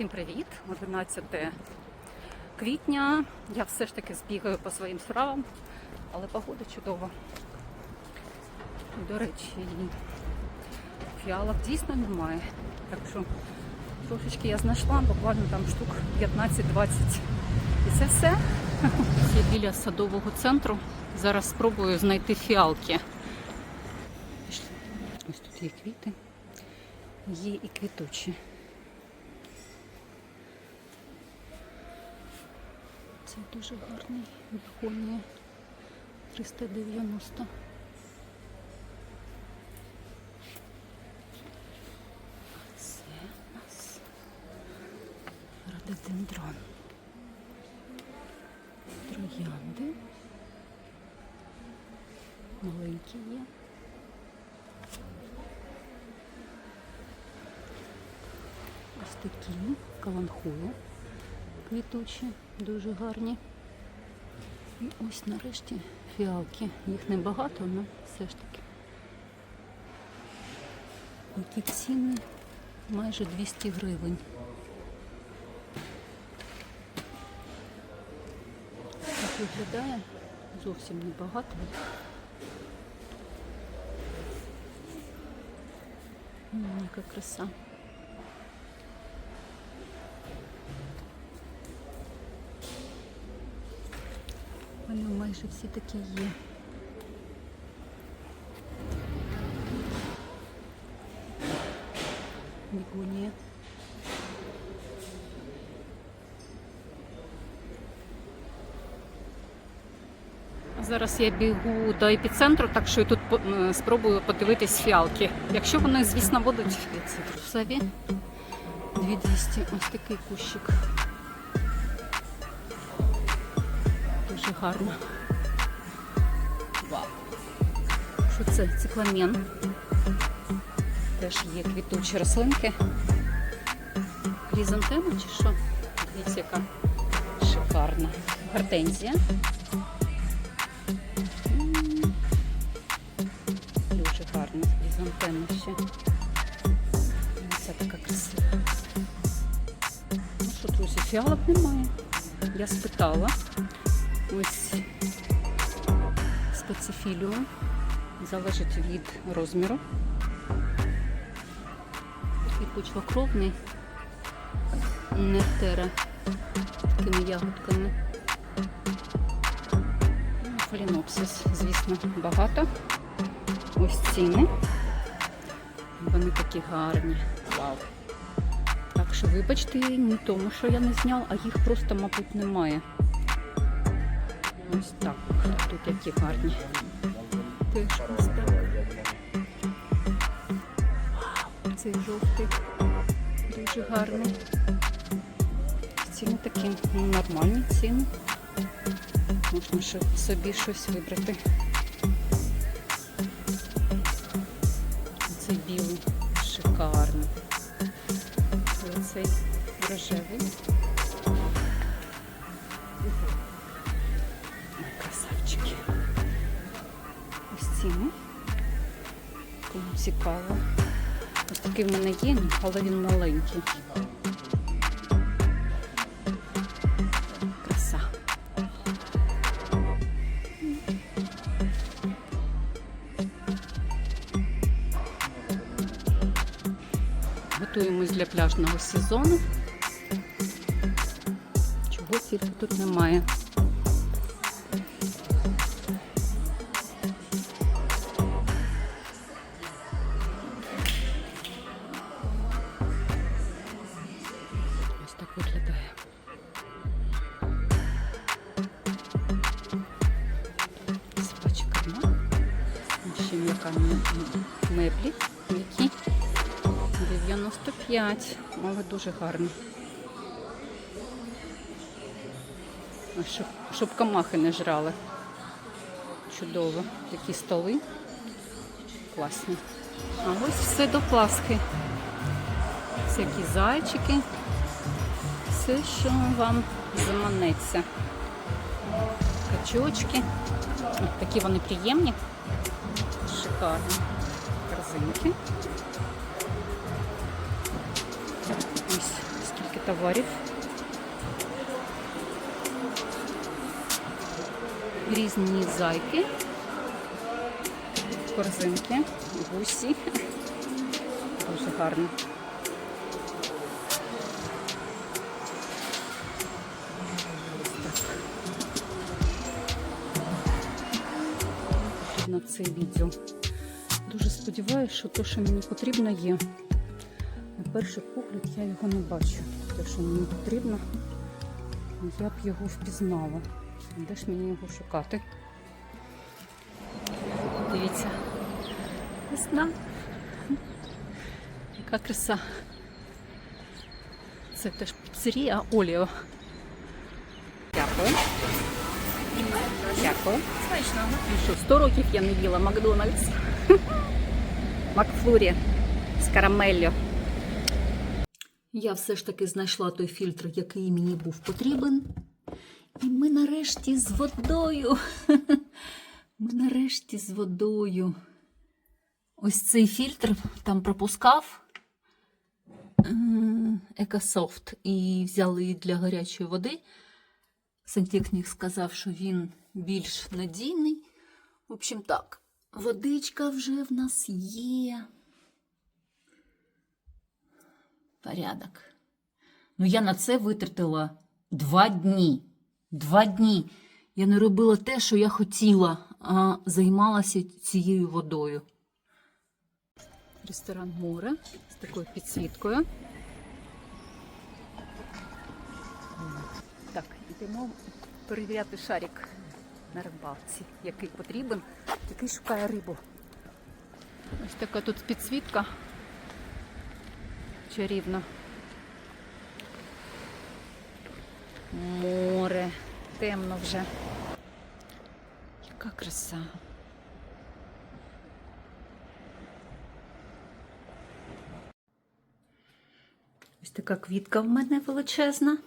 Всім привіт! 11 квітня. Я все ж таки збігаю по своїм справам, але погода чудова. До речі, фіалок дійсно немає. Так що трошечки я знайшла, буквально там штук 15-20. І це все. Я біля садового центру. Зараз спробую знайти фіалки. Ось тут є квіти, є і квітучі. Це дуже гарний бегонія 390. А це у нас рододендрон. Троянди. Маленькі є. Ось такі каланхуї квітучі, дуже гарні. І ось нарешті фіалки. Їх небагато, але все ж таки. Які ціни майже 200 гривень. Так виглядає зовсім небагато. Яка краса. Вони майже всі такі є. Бігунія. Зараз я бігу до епіцентру, так що я тут спробую подивитись фіалки. Якщо вони, звісно, будуть цитрусові. 2200, ось такий кущик. Дуже гарно. Вау. Що це? Цикламен. Теж є квітучі рослинки. Хризантема чи що? Дивіться, яка шикарна. Гортензія. Дуже гарна хризантема ще. Це така красива. Ну що, друзі, фіалок немає. Я спитала. Ось специфіліум. Залежить від розміру. Такий почвокровний нектера такими ягодками. Ну, Фалінопсис, звісно, багато. Ось ціни. Вони такі гарні. Вау. Так що, вибачте, не тому, що я не зняв, а їх просто, мабуть, немає. Ось так. Тут які гарні. Теж ось так. Цей жовтий. Дуже гарний. Ціни такі нормальні ціни. Можна ще собі щось вибрати. Цей білий шикарний. Цей рожевий. Ціни. Кому цікаво. Ось такий в мене є, але він маленький. Краса. Готуємось для пляжного сезону. Чого тільки тут немає. Меблі. Які 95. Але дуже гарно. Ось Щоб, щоб камахи не жрали. Чудово. Такі столи. Класні. А ось все до Пасхи. Всякі зайчики. Все, що вам заманеться. Качочки. Такі вони приємні. Шикарні. Корзинки. Ось скільки товарів. Різні зайки, корзинки, гусі. Дуже гарно. На це відео. Дуже сподіваюся, що те, що мені потрібно, є. На перший погляд я його не бачу. Те, що мені потрібно, я б його впізнала. Де ж мені його шукати? Дивіться. Весна. Яка краса. Це теж піцерія Оліо. Дякую. Дякую. Смачно. Ну що, 100 років я не їла Макдональдс. Макфлурі з карамеллю. Я все ж таки знайшла той фільтр, який мені був потрібен. І ми нарешті з водою. Ми нарешті з водою. Ось цей фільтр там пропускав Екософт і взяли для гарячої води. Сантехнік сказав, що він більш надійний. В общем, так, водичка вже в нас є. Порядок. Ну, я на це витратила два дні. Два дні. Я не робила те, що я хотіла, а займалася цією водою. Ресторан море з такою підсвіткою. Так, йдемо перевіряти шарик на рибалці, який потрібен, який шукає рибу. Ось така тут підсвітка чарівна. Море, темно вже. Яка краса. Ось така квітка в мене величезна.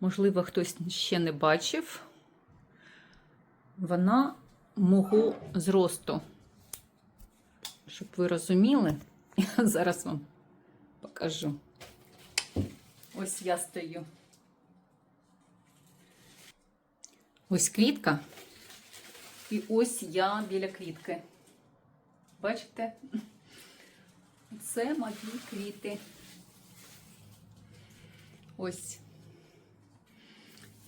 Можливо, хтось ще не бачив. Вона мого зросту. Щоб ви розуміли, я зараз вам покажу. Ось я стою. Ось квітка. І ось я біля квітки. Бачите? Це мої квіти. Ось.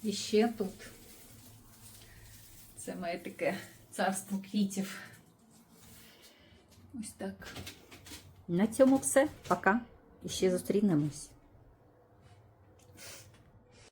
І ще тут. Це моє таке царство квітів. Ось так. На цьому все. Пока. І ще зустрінемось.